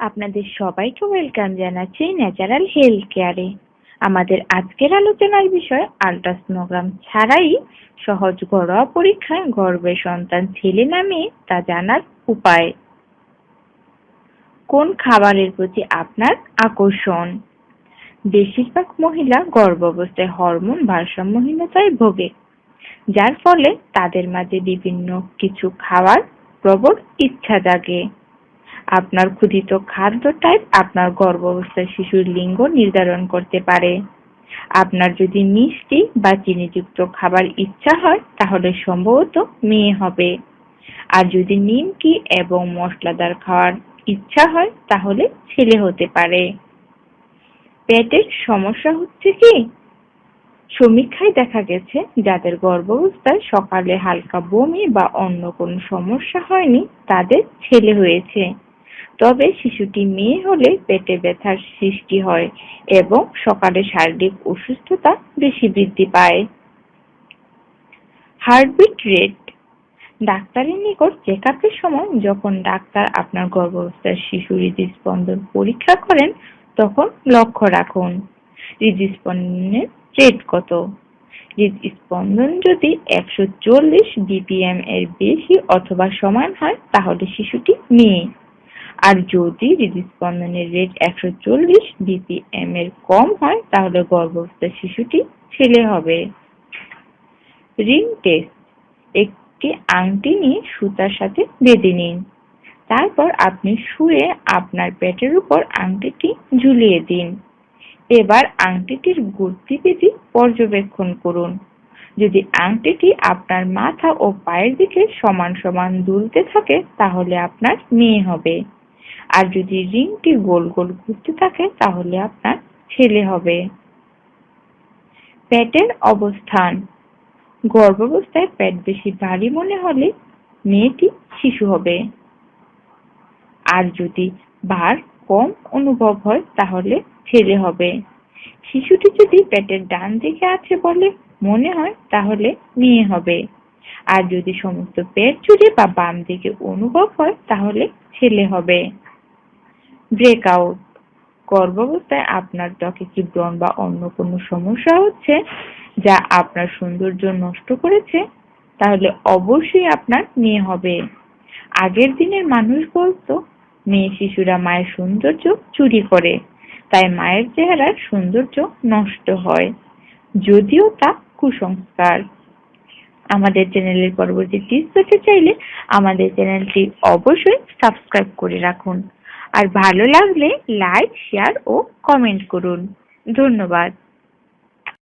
আপনাদের সবাইকে ওয়েলকাম জানাচ্ছি ন্যাচারাল হেলথ কেয়ারে আমাদের আজকের আলোচনার বিষয় আলট্রাসোনোগ্রাম ছাড়াই সহজ ঘরোয়া পরীক্ষায় গর্ভের সন্তান ছেলে না মেয়ে তা জানার উপায়। কোন খাবারের প্রতি আপনার আকর্ষণ? বেশিরভাগ মহিলা গর্ভাবস্থায় হরমোন ভারসাম্যহীনতায় ভোগে, যার ফলে তাদের মাঝে বিভিন্ন কিছু খাওয়ার প্রবল ইচ্ছা জাগে। আপনার ক্ষুধিত খাদ্য টাইপ আপনার গর্ভাবস্থায় শিশুর লিঙ্গ নির্ধারণ করতে পারে। আপনার যদি মিষ্টি বা চিনিযুক্ত খাবার ইচ্ছা হয়, তাহলে সম্ভবত মেয়ে হবে। আর যদি নিমকি এবং মশলাদার খাওয়ার ইচ্ছা হয়, তাহলে ছেলে হতে পারে। পেটের সমস্যা হচ্ছে কি? সমীক্ষায় দেখা গেছে, যাদের গর্ভাবস্থায় সকালে হালকা বমি বা অন্য কোনো সমস্যা হয়নি, তাদের ছেলে হয়েছে। তবে শিশুটি মেয়ে হলে পেটে ব্যথার সৃষ্টি হয় এবং সকালে শারীরিক অসুস্থতা বেশি বৃদ্ধি পায়। হার্টবিট রেট ডাক্তারের নিকট চেক আপের সময় যখন ডাক্তার আপনার গর্ভাবস্থার শিশুর হৃদস্পন্দন পরীক্ষা করেন, তখন লক্ষ্য রাখুন, হৃদস্পন্দনের রেট কত? হৃদস্পন্দন যদি একশো চল্লিশ বিপিএম এর বেশি অথবা সমান হয়, তাহলে শিশুটি মেয়ে। আর যদি হৃদস্পন্দনের রেট একশো চল্লিশ বিপিএম এর কম হয়, তাহলে গর্ভস্থ শিশুটি ছেলে হবে। রিং টেস্ট একটি আংটি নিয়ে সুতার সাথে বেঁধে নিন। তারপর আপনি শুয়ে আপনার পেটের উপর আংটিটি ঝুলিয়ে দিন। এবার আংটিটির গতিবিধি পর্যবেক্ষণ করুন। যদি আংটিটি আপনার মাথা ও পায়ের দিকে সমান সমান দুলতে থাকে, তাহলে আপনার মেয়ে হবে। আর যদি রিংটি গোল গোল ঘুরতে থাকে, তাহলে আপনার ছেলে হবে। পেটের অবস্থান। গর্ভাবস্থায় পেট বেশি ভারী মনে হলে মেয়েটি শিশু হবে। আর যদি ভার কম অনুভব হয়, তাহলে ছেলে হবে। শিশুটি যদি পেটের ডান দিকে আছে বলে মনে হয়, তাহলে মেয়ে হবে। আর যদি সমস্ত পেট জুড়ে বা বাম দিকে অনুভব হয়, তাহলে ছেলে হবে। ব্রেকআউট গর্ভাবস্থায় আপনার ত্বকে কি ব্রণ বা অন্য কোনো সমস্যা হচ্ছে যা আপনার সৌন্দর্য নষ্ট করেছে, তাহলে অবশ্যই আপনার মেয়ে হবে। আগের দিনের মানুষ বলতো, মেয়ে শিশুরা মায়ের সৌন্দর্য চুরি করে, তাই মায়ের চেহারার সৌন্দর্য নষ্ট হয়। যদিও তা কুসংস্কার। আমাদের চ্যানেলের পরবর্তী টিপস পেতে চাইলে আমাদের চ্যানেলটি অবশ্যই সাবস্ক্রাইব করে রাখুন। আর ভালো লাগলে লাইক শেয়ার ও কমেন্ট করুন। ধন্যবাদ।